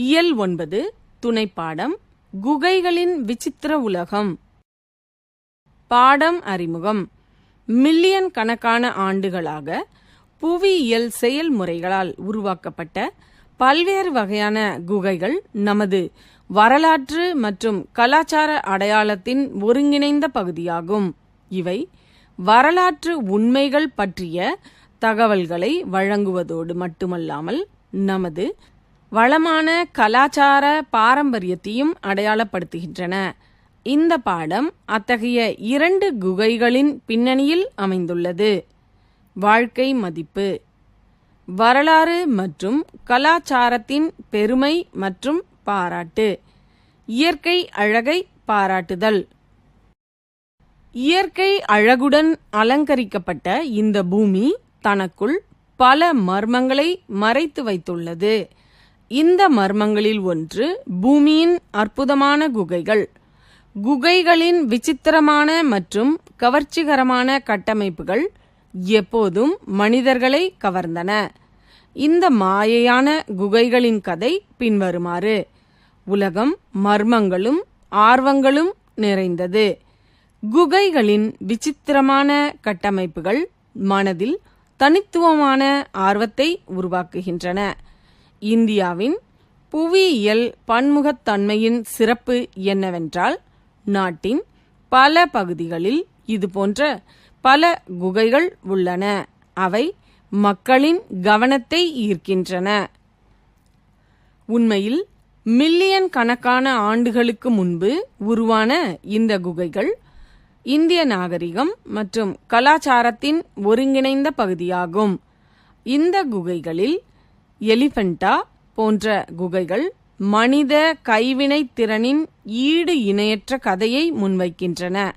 இயல் ஒன்பது துணைப்பாடம் குகைகளின் விசித்திர உலகம். பாடம் அறிமுகம். மில்லியன் கணக்கான ஆண்டுகளாக புவியியல் செயல்முறைகளால் உருவாக்கப்பட்ட பல்வேறு வகையான குகைகள் நமது வரலாற்று மற்றும் கலாச்சார அடையாளத்தின் ஒருங்கிணைந்த பகுதியாகும். இவை வரலாற்று உண்மைகள் பற்றிய தகவல்களை வழங்குவதோடு மட்டுமல்லாமல் நமது வளமான கலாச்சார பாரம்பரியத்தையும் அடையாளப்படுத்துகின்றன. இந்த பாடம் அத்தகைய இரண்டு குகைகளின் பின்னணியில் அமைந்துள்ளது. வாழ்க்கை மதிப்பு. வரலாறு மற்றும் கலாச்சாரத்தின் பெருமை மற்றும் பாராட்டு. இயற்கை அழகை பாராட்டுதல். இயற்கை அழகுடன் அலங்கரிக்கப்பட்ட இந்த பூமி தனக்குள் பல மர்மங்களை மறைத்து வைத்துள்ளது. இந்த மர்மங்களில் ஒன்று பூமியின் அற்புதமான குகைகள். குகைகளின் விசித்திரமான மற்றும் கவர்ச்சிகரமான கட்டமைப்புகள் எப்போதும் மனிதர்களை கவர்ந்தன. இந்த மாயையான குகைகளின் கதை பின்வருமாறு. உலகம் மர்மங்களும் ஆர்வங்களும் நிறைந்தது. குகைகளின் விசித்திரமான கட்டமைப்புகள் மனதில் தனித்துவமான ஆர்வத்தை உருவாக்குகின்றன. இந்தியாவின் புவியியல் பன்முகத்தன்மையின் சிறப்பு என்னவென்றால் நாட்டின் பல பகுதிகளில் இதுபோன்ற பல குகைகள் உள்ளன. அவை மக்களின் கவனத்தை ஈர்க்கின்றன. உண்மையில் மில்லியன் கணக்கான ஆண்டுகளுக்கு முன்பு உருவான இந்த குகைகள் இந்திய நாகரிகம் மற்றும் கலாச்சாரத்தின் ஒருங்கிணைந்த பகுதியாகும். இந்த குகைகளில் எலிபெண்டா போன்ற குகைகள் மனித கைவினை திறனின் ஈடு இணையற்ற கதையை முன்வைக்கின்றன.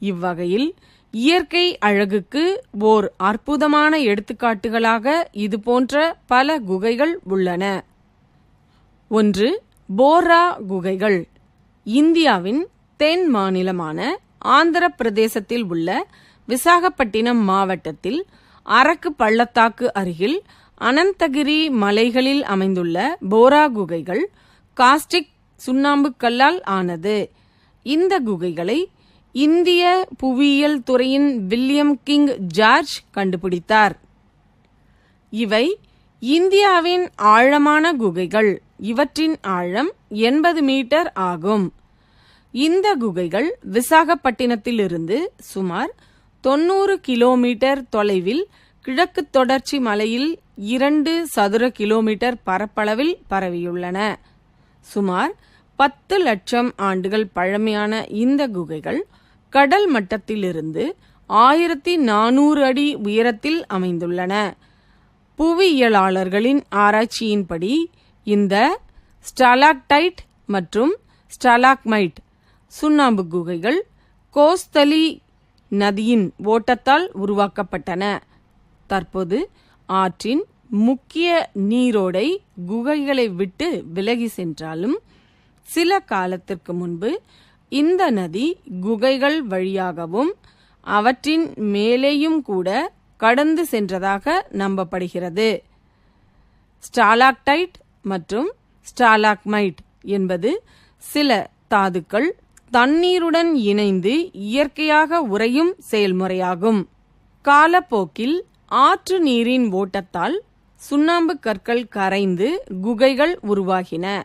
இவ்வகையில் இயற்கை அழகுக்கு ஓர் அற்புதமான எடுத்துக்காட்டுகளாக இதுபோன்ற பல குகைகள் உள்ளன. ஒன்று போரா குகைகள். இந்தியாவின் தென் மாநிலமான ஆந்திர பிரதேசத்தில் உள்ள விசாகப்பட்டினம் மாவட்டத்தில் அரக்கு பள்ளத்தாக்கு அருகில் அனந்தகிரி மலைகளில் அமைந்துள்ள போரா குகைகள் காஸ்டிக் சுண்ணாம்புக்கல்லால் ஆனது. இந்த குகைகளை இந்திய புவியியல் துறையின் வில்லியம் கிங் ஜார்ஜ் கண்டுபிடித்தார். இவை இந்தியாவின் ஆழமான குகைகள். இவற்றின் ஆழம் எண்பது மீட்டர் ஆகும். இந்த குகைகள் விசாகப்பட்டினத்திலிருந்து சுமார் தொன்னூறு கிலோமீட்டர் தொலைவில் கிழக்கு தொடர்ச்சி மலையில் இரண்டு சதுர கிலோமீட்டர் பரப்பளவில் பரவியுள்ளன. சுமார் பத்து லட்சம் ஆண்டுகள் பழமையான இந்த குகைகள் கடல் மட்டத்திலிருந்து ஆயிரத்தி நானூறு அடி உயரத்தில் அமைந்துள்ளன. புவியியலாளர்களின் ஆராய்ச்சியின்படி இந்த ஸ்டாலாக்டைட் மற்றும் ஸ்டாலாக்மைட் சுண்ணாம்பு குகைகள் கோஸ்தலி நதியின் ஓட்டத்தால் உருவாக்கப்பட்டன. தற்போது ஆற்றின் முக்கிய நீரோடை குகைகளை விட்டு விலகி சென்றாலும் சில காலத்திற்கு முன்பு இந்த நதி குகைகள் வழியாகவும் அவற்றின் மேலேயும் கூட கடந்து சென்றதாக நம்பப்படுகிறது. ஸ்டாலாக்டைட் மற்றும் ஸ்டாலாக்மைட் என்பது சில தாதுக்கள் தண்ணீருடன் இணைந்து இயற்கையாக உறையும் செயல்முறையாகும். காலப்போக்கில் ஆற்று நீரின் ஓட்டத்தால் சுண்ணாம்பு கற்கள் கரைந்து குகைகள் உருவாகின.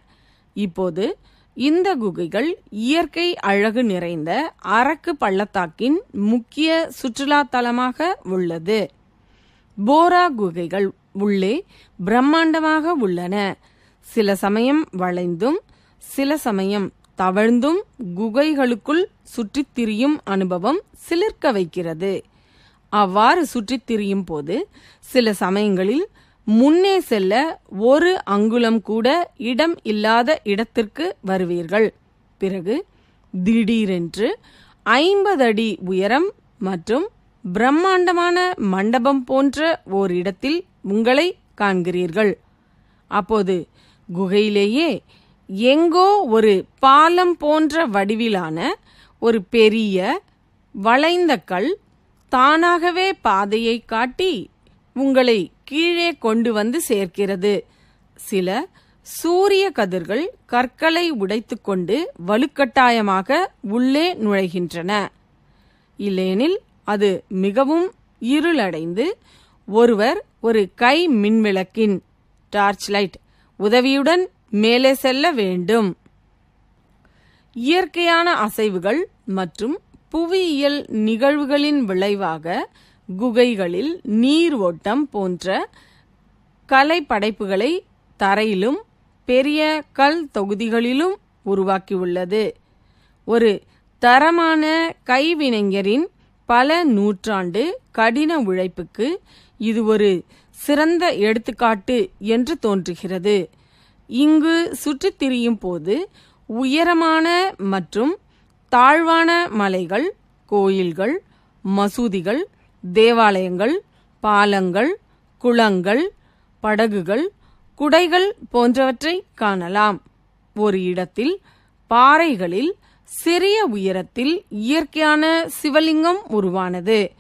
இப்போது இந்த குகைகள் இயற்கை அழகு நிறைந்த அரக்கு பள்ளத்தாக்கின் முக்கிய சுற்றுலா தலமாக உள்ளது. போரா குகைகள் உள்ளே பிரம்மாண்டமாக உள்ளன. சில சமயம் வளைந்தும் சில சமயம் தவழ்ந்தும் குகைகளுக்குள் சுற்றித் திரியும் அனுபவம் சிலிர்க்க வைக்கிறது. அவ்வாறு சுற்றித் திரியும் போது சில சமயங்களில் முன்னே செல்ல ஒரு அங்குலம் கூட இடம் இல்லாத இடத்திற்கு வருவீர்கள். பிறகு திடீரென்று ஐம்பது அடி உயரம் மற்றும் பிரம்மாண்டமான மண்டபம் போன்ற ஓர் இடத்தில் உங்களை காண்கிறீர்கள். அப்போது குகையிலேயே எங்கோ ஒரு பாலம் போன்ற வடிவிலான ஒரு பெரிய வளைந்த கல் தானாகவே பாதையை காட்டி உங்களை கீழே கொண்டு வந்து சேர்க்கிறது. சில சூரிய கதிர்கள் கற்களை உடைத்துக்கொண்டு வலுக்கட்டாயமாக உள்ளே நுழைகின்றன. இல்லேனில் அது மிகவும் இருளடைந்து ஒருவர் ஒரு கை மின்விளக்கின் டார்ச் லைட் உதவியுடன் மேலே செல்ல வேண்டும். இயற்கையான அசைவுகள் மற்றும் புவியியல் நிகழ்வுகளின் விளைவாக குகைகளில் நீர் ஓட்டம் போன்ற கலை படைப்புகளை தரையிலும் பெரிய கல் தொகுதிகளிலும் உருவாக்கியுள்ளது. ஒரு தரமான கைவினைஞரின் பல நூற்றாண்டு கடின உழைப்புக்கு இது ஒரு சிறந்த எடுத்துக்காட்டு என்று தோன்றுகிறது. இங்கு சுற்றித் திரியும் போது உயரமான மற்றும் தாழ்வான மலைகள் கோயில்கள் மசூதிகள் தேவாலயங்கள் பாலங்கள் குளங்கள் படகுகள் குடைகள் போன்றவற்றை காணலாம். ஒரு இடத்தில் பாறைகளில் சிறிய உயரத்தில் இயற்கையான சிவலிங்கம் உருவானது.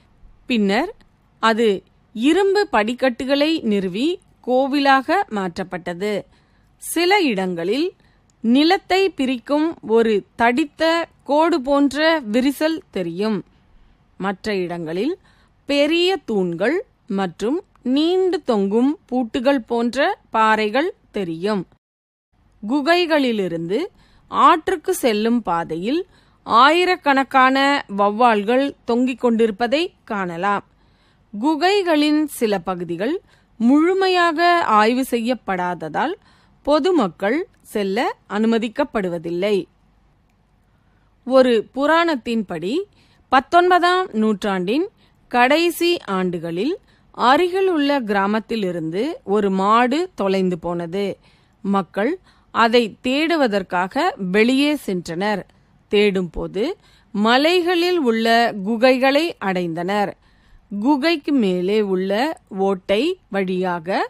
பின்னர் அது இரும்பு படிக்கட்டுகளை நிறுவி கோவிலாக மாற்றப்பட்டது. சில இடங்களில் நிலத்தை பிரிக்கும் ஒரு தடித்த கோடு போன்ற விரிசல் தெரியும். மற்ற இடங்களில் பெரிய தூண்கள் மற்றும் நீண்டு தொங்கும் பூட்டுகள் போன்ற பாறைகள் தெரியும். குகைகளிலிருந்து ஆற்றுக்கு செல்லும் பாதையில் ஆயிரக்கணக்கான வௌவால்கள் தொங்கிக் கொண்டிருப்பதை காணலாம். குகைகளின் சில பகுதிகள் முழுமையாக ஆய்வு செய்யப்படாததால் பொதுமக்கள் செல்ல அனுமதிக்கப்படுவதில்லை. ஒரு புராணத்தின்படி பத்தொன்பதாம் நூற்றாண்டின் கடைசி ஆண்டுகளில் அருகில் உள்ள கிராமத்திலிருந்து ஒரு மாடு தொலைந்து போனது. மக்கள் அதை தேடுவதற்காக வெளியே சென்றனர். தேடும்போது மலைகளில் உள்ள குகைகளை அடைந்தனர். குகைக்கு மேலே உள்ள ஓட்டை வழியாக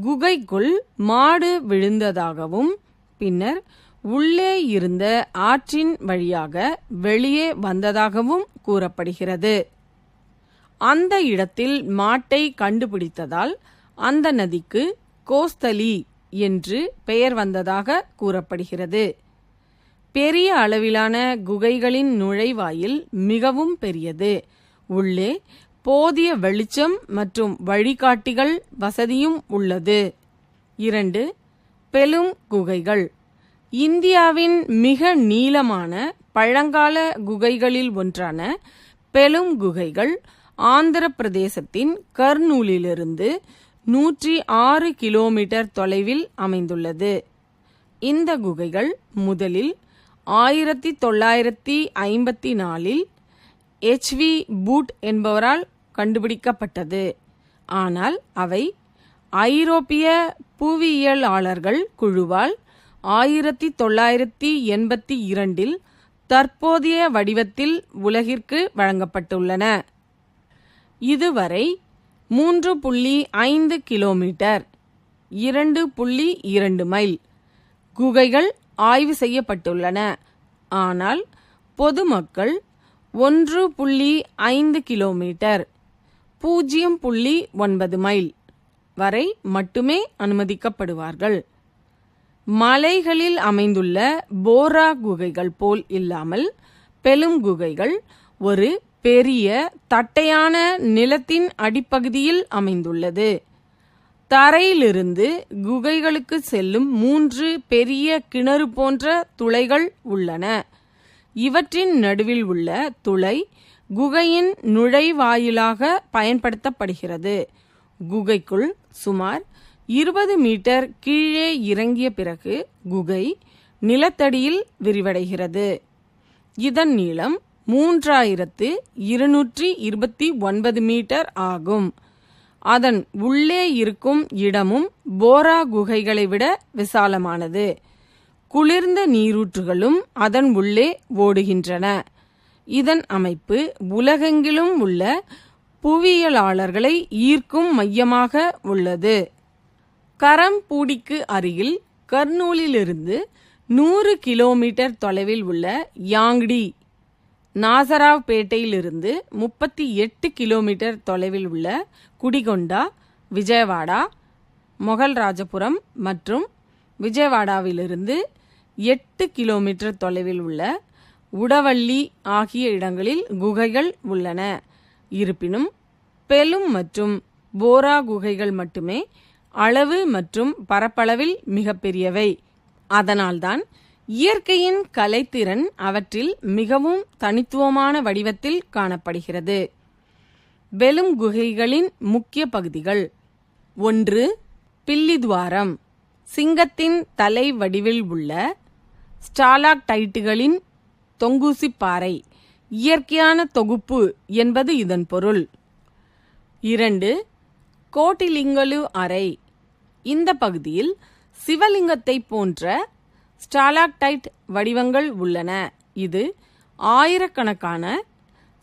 குகைக்குள் மாடு விழுந்ததாகவும் பின்னர் உள்ளே இருந்த ஆற்றின் வழியாக வெளியே வந்ததாகவும் கூறப்படுகிறது. அந்த இடத்தில் மாட்டை கண்டுபிடித்ததால் அந்த நதிக்கு கோஸ்தலி என்று பெயர் வந்ததாக கூறப்படுகிறது. பெரிய அளவிலான குகைகளின் நுழைவாயில் மிகவும் பெரியது. உள்ளே போதிய வெளிச்சம் மற்றும் வழிகாட்டிகள் வசதியும் உள்ளது. இரண்டு பெலும் குகைகள். இந்தியாவின் மிக நீளமான பழங்கால குகைகளில் ஒன்றான பெலும் குகைகள் ஆந்திர பிரதேசத்தின் கர்னூலிலிருந்து நூற்றி ஆறு கிலோமீட்டர் தொலைவில் அமைந்துள்ளது. இந்த குகைகள் முதலில் ஆயிரத்தி தொள்ளாயிரத்தி ஐம்பத்தி நாலில் எச்வி பூட் என்பவரால் கண்டுபிடிக்கப்பட்டது. ஆனால் அவை ஐரோப்பிய புவியியலாளர்கள் குழுவால் ஆயிரத்தி தொள்ளாயிரத்தி எண்பத்தி இரண்டில் தற்போதைய வடிவத்தில் உலகிற்கு வழங்கப்பட்டுள்ளன. இதுவரை மூன்று புள்ளி ஐந்து கிலோமீட்டர் இரண்டு புள்ளி இரண்டு மைல் குகைகள் ஆய்வு செய்யப்பட்டுள்ளன. ஆனால் பொதுமக்கள் ஒன்று புள்ளி ஐந்து கிலோமீட்டர் பூஜ்ஜியம் புள்ளி ஒன்பது மைல் வரை மட்டுமே அனுமதிக்கப்படுவார்கள். மலைகளில் அமைந்துள்ள போரா குகைகள் போல் இல்லாமல் பெலும் குகைகள் ஒரு பெரிய தட்டையான நிலத்தின் அடிப்பகுதியில் அமைந்துள்ளது. தரையிலிருந்து குகைகளுக்கு செல்லும் மூன்று பெரிய கிணறு போன்ற துளைகள் உள்ளன. இவற்றின் நடுவில் உள்ள துளை குகையின் நுழைவாயிலாக பயன்படுத்தப்படுகிறது. குகைக்குள் சுமார் இருபது மீட்டர் கீழே இறங்கிய பிறகு குகை நிலத்தடியில் விரிவடைகிறது. இதன் நீளம் மூன்றாயிரத்து இருநூற்றி இருபத்தி ஒன்பது மீட்டர் ஆகும். அதன் உள்ளே இருக்கும் இடமும் போரா குகைகளை விட விசாலமானது. குளிர்ந்த நீரூற்றுகளும் அதன் உள்ளே ஓடுகின்றன. இதன் அமைப்பு உலகெங்கிலும் உள்ள புவியியலாளர்களை ஈர்க்கும் மையமாக உள்ளது. கரம்பூடிக்கு அருகில் கர்னூலிலிருந்து நூறு கிலோமீட்டர் தொலைவில் உள்ள யாங்டி நாசராவ் பேட்டையிலிருந்து முப்பத்தி எட்டு கிலோமீட்டர் தொலைவில் உள்ள குடிகொண்டா விஜயவாடா மொகல்ராஜபுரம் மற்றும் விஜயவாடாவிலிருந்து எட்டு கிலோமீட்டர் தொலைவில் உள்ள உடவள்ளி ஆகிய இடங்களில் குகைகள் உள்ளன. இருப்பினும் பெலும் மற்றும் போரா குகைகள் மட்டுமே அளவு மற்றும் பரப்பளவில் மிகப்பெரியவை. அதனால்தான் இயற்கையின் கலைத்திறன் அவற்றில் மிகவும் தனித்துவமான வடிவத்தில் காணப்படுகிறது. பெலும் குகைகளின் முக்கிய பகுதிகள். ஒன்று பில்லிதுவாரம். சிங்கத்தின் தலை வடிவில் உள்ள ஸ்டாலாக்டைட்டுகளின் தொங்கூசிப்பாறை இயற்கையான தொகுப்பு என்பது இதன் பொருள். இரண்டு கோட்டிலிங்கலு அறை. இந்த பகுதியில் சிவலிங்கத்தை போன்ற ஸ்டாலாக்டைட் வடிவங்கள் உள்ளன. இது ஆயிரக்கணக்கான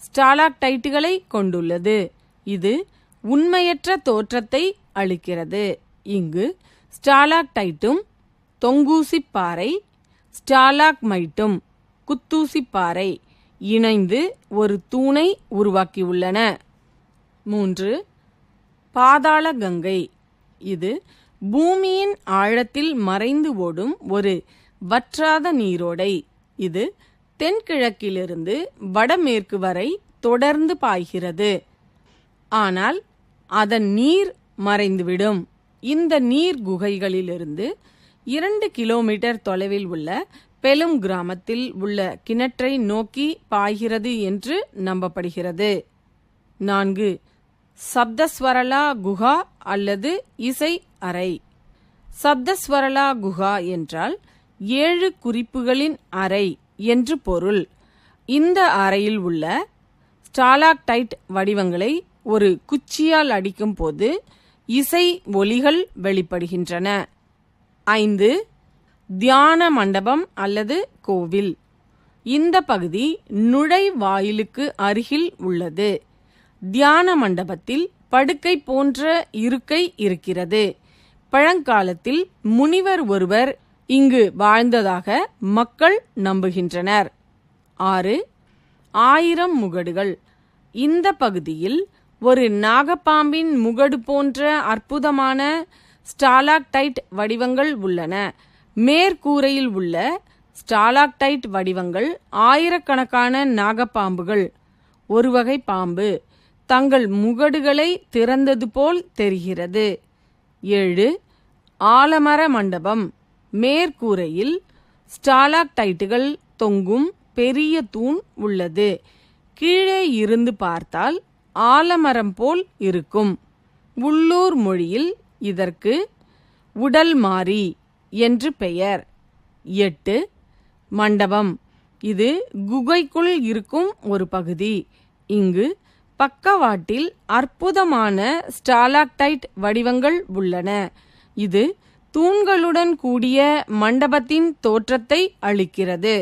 ஸ்டாலாக்டைட்டுகளை கொண்டுள்ளது. இது உண்மையற்ற தோற்றத்தை அளிக்கிறது. இங்கு ஸ்டாலாக்டைட்டும் தொங்கூசிப்பாறை ஸ்டாலாக்மைட்டும் குத்தூசிப்பாறை இணைந்து ஒரு தூணை உருவாக்கியுள்ளன. மூன்று பாதாள கங்கை. இது பூமியின் ஆழத்தில் மறைந்து ஓடும் ஒரு வற்றாத நீரோடை. இது தென்கிழக்கிலிருந்து வடமேற்கு வரை தொடர்ந்து பாய்கிறது. ஆனால் அதன் நீர் மறைந்துவிடும். இந்த நீர் குகைகளிலிருந்து இரண்டு கிலோமீட்டர் தொலைவில் உள்ள பெலும் கிராமத்தில் உள்ள கிணற்றை நோக்கி பாய்கிறது என்று நம்பப்படுகிறது. நான்கு சப்தஸ்வரலா குஹா அல்லது இசை அறை. சப்தஸ்வரலா குஹா என்றால் ஏழு குறிப்புகளின் அறை என்று பொருள். இந்த அறையில் உள்ள ஸ்டாலாக்டைட் வடிவங்களை ஒரு குச்சியால் அடிக்கும் போது இசை ஒலிகள் வெளிப்படுகின்றன. ஐந்து தியான மண்டபம் அல்லது கோவில். இந்த பகுதி நுழைவாயிலுக்கு அருகில் உள்ளது. தியான மண்டபத்தில் படுக்கை போன்ற இருக்கை இருக்கிறது. பழங்காலத்தில் முனிவர் ஒருவர் இங்கு வாழ்ந்ததாக மக்கள் நம்புகின்றனர். ஆறு ஆயிரம் முகடுகள். இந்த பகுதியில் ஒரு நாகப்பாம்பின் முகடு போன்ற அற்புதமான ஸ்டாலாக்டைட் வடிவங்கள் உள்ளன. மேற்கூரையில் உள்ள ஸ்டாலாக்டைட் வடிவங்கள் ஆயிரக்கணக்கான நாகப்பாம்புகள். ஒரு வகை பாம்பு. தங்கள் முகடுகளை திறந்தது போல் தெரிகிறது. ஏழு ஆலமர மண்டபம். மேற்கூரையில் ஸ்டாலாக்டைட்டுகள் தொங்கும் பெரிய தூண் உள்ளது. கீழே இருந்து பார்த்தால் ஆலமரம் போல் இருக்கும். உள்ளூர் மொழியில் இதற்கு உடல் மாறி என்று பெயர். எட்டு மண்டபம். இது குகைக்குள் இருக்கும் ஒரு பகுதி. இங்கு பக்கவாட்டில் அற்புதமான ஸ்டாலாக்டைட் வடிவங்கள் உள்ளன. இது தூண்களுடன் கூடிய மண்டபத்தின் தோற்றத்தை அளிக்கிறது.